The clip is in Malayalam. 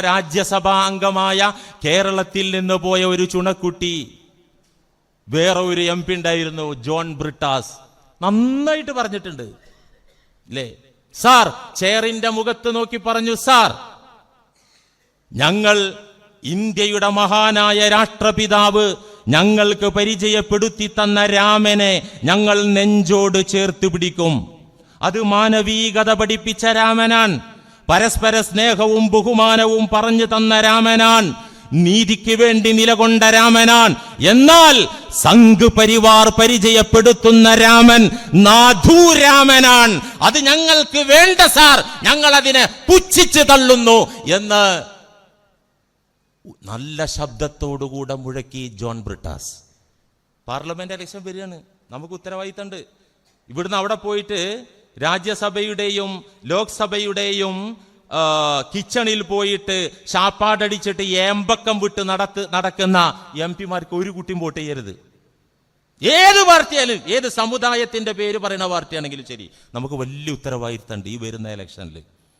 രാജ്യസഭാ അംഗമായ കേരളത്തിൽ നിന്ന് പോയ ഒരു ചുണക്കുട്ടി വേറെ ഒരു എം പി ഉണ്ടായിരുന്നു ജോൺ ബ്രിട്ടാസ്. നന്നായിട്ട് പറഞ്ഞിട്ടുണ്ട്. അല്ലേ സാർ ചെയറിന്റെ മുഖത്ത് നോക്കി പറഞ്ഞു സാർ ഞങ്ങൾ ഇന്ത്യയുടെ മഹാനായ രാഷ്ട്രപിതാവ് ഞങ്ങൾക്ക് പരിചയപ്പെടുത്തി തന്ന രാമനെ ഞങ്ങൾ നെഞ്ചോട് ചേർത്ത് പിടിക്കും. അത് മാനവീകത പഠിപ്പിച്ച രാമനാൻ പരസ്പര സ്നേഹവും ബഹുമാനവും പറഞ്ഞു തന്ന രാമനാൻ നീതിക്ക് വേണ്ടി നിലകൊണ്ട രാമനാൻ എന്നാൽ സംഘ് പരിവാർ പരിചയപ്പെടുത്തുന്ന രാമൻ നാഥൂരാമനാൻ അത് ഞങ്ങൾക്ക് വേണ്ട സാർ ഞങ്ങൾ അതിനെ പുച്ഛിച്ച് തള്ളുന്നു എന്ന് നല്ല ശബ്ദത്തോടുകൂടെ മുഴക്കി ജോൺ ബ്രിട്ടാസ്. പാർലമെന്റ് ഇലക്ഷൻ വരികയാണ്. നമുക്ക് ഉത്തരവാദിത്തമുണ്ട്. ഇവിടുന്ന് അവിടെ പോയിട്ട് രാജ്യസഭയുടെയും ലോക്സഭയുടെയും കിച്ചണിൽ പോയിട്ട് ഷാപ്പാടടിച്ചിട്ട് ഏമ്പക്കം വിട്ട് നടത്ത് നടക്കുന്ന എം പിമാർക്ക് ഒരു കുട്ടിയും വോട്ട് ചെയ്യരുത്. ഏത് പാർട്ടിയാലും ഏത് സമുദായത്തിന്റെ പേര് പറയുന്ന പാർട്ടിയാണെങ്കിലും ശരി. നമുക്ക് വലിയ ഉത്തരവാദിത്തമുണ്ട് ഈ വരുന്ന ഇലക്ഷനിൽ